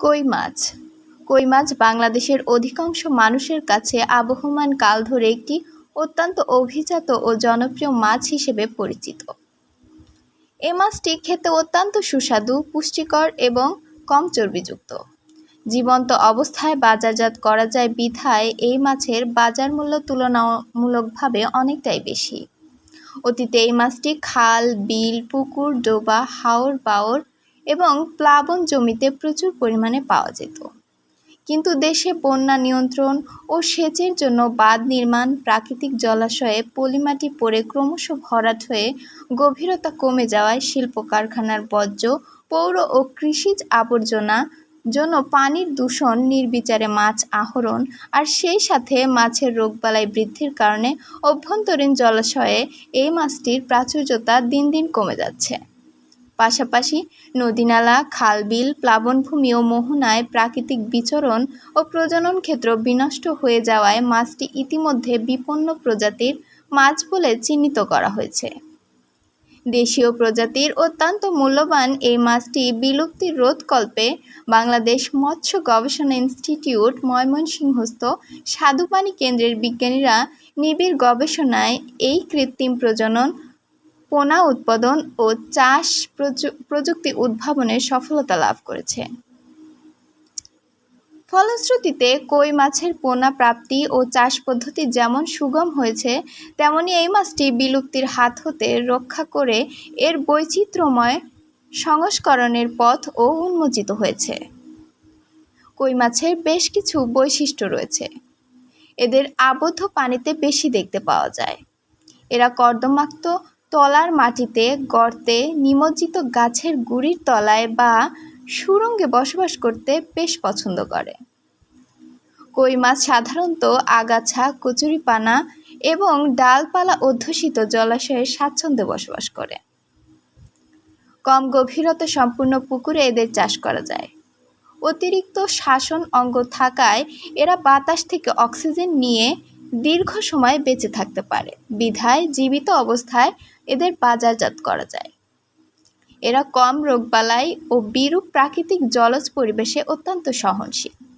কই মাছ? কই মাছ বাংলাদেশের অধিকাংশ মানুষের কাছে আবহমান কাল ধরে একটি অত্যন্ত অভিজাত ও জনপ্রিয় মাছ হিসেবে পরিচিত। এ মাছটি খেতে অত্যন্ত সুস্বাদু, পুষ্টিকর এবং কম চর্বিযুক্ত। জীবন্ত অবস্থায় বাজারজাত করা যায় বিধায় এই মাছের বাজার মূল্য তুলনামূলকভাবে অনেকটাই বেশি। অতীতে এই মাছটি খাল, বিল, পুকুর, ডোবা হাওর বাওর এবং প্লাবন জমিতে প্রচুর পরিমাণে পাওয়া যেত। কিন্তু দেশে বন্যা নিয়ন্ত্রণ ও সেচের জন্য বাঁধ নির্মাণ, প্রাকৃতিক জলাশয়ে পলিমাটি পড়ে ক্রমশ ভরাট হয়ে গভীরতা কমে যাওয়ায় শিল্প কারখানার বর্জ্য, পৌর ও কৃষিজ আবর্জনা জন্য পানির দূষণ, নির্বিচারে মাছ আহরণ আর সেই সাথে মাছের রোগবালাই বৃদ্ধির কারণে অভ্যন্তরীণ জলাশয়ে এই মাছটির প্রাচুর্যতা দিন দিন কমে যাচ্ছে। পাশাপাশি নদীনালা, খালবিল, প্লাবনভূমি ও মোহনায় প্রাকৃতিক বিচরণ ও প্রজনন ক্ষেত্র বিনষ্ট হয়ে যাওয়ায় মাছটি ইতিমধ্যে বিপন্ন প্রজাতির মাছ বলে চিহ্নিত করা হয়েছে। দেশীয় প্রজাতির অত্যন্ত মূল্যবান এই মাছটি বিলুপ্তির রোধকল্পে বাংলাদেশ মৎস্য গবেষণা ইনস্টিটিউট ময়মনসিংহস্থ স্বাদুপানি কেন্দ্রের বিজ্ঞানীরা নিবিড় গবেষণায় এই কৃত্রিম প্রজনন পোনা উৎপাদন ও চাষ প্রযুক্তি উদ্ভাবনে সফলতা লাভ করেছে। ফলশ্রুতিতে কই মাছের পোনা প্রাপ্তি ও চাষ পদ্ধতি যেমন সুগম হয়েছে, তেমনি এই মাছটি বিলুপ্তির হাত হতে রক্ষা করে এর বৈচিত্র্যময় সংস্করণের পথ ও উন্মোচিত হয়েছে। কই মাছের বেশ কিছু বৈশিষ্ট্য রয়েছে। এদের আবদ্ধ পানিতে বেশি দেখতে পাওয়া যায়। এরা কর্দমাক্ত তলার মাটিতে গর্তে নিমজ্জিত গাছের গুড়ির তলায় বা সুরঙ্গে বসবাস করতে বেশ পছন্দ করে। কই মাছ সাধারণত আগাছা, কচুরিপানা এবং ডালপালা অধ্যুষিত জলাশয়ে স্বাচ্ছন্দ্যে বসবাস করে। কম গভীরতা সম্পূর্ণ পুকুরে এদের চাষ করা যায়। অতিরিক্ত শাসন অঙ্গ থাকায় এরা বাতাস থেকে অক্সিজেন নিয়ে দীর্ঘ সময় বেঁচে থাকতে পারে। বিধায় জীবিত অবস্থায় এদের বাজারজাত করা যায়। এরা কম রোগবালাই ও বিরূপ প্রাকৃতিক জলজ পরিবেশে অত্যন্ত সহনশীল।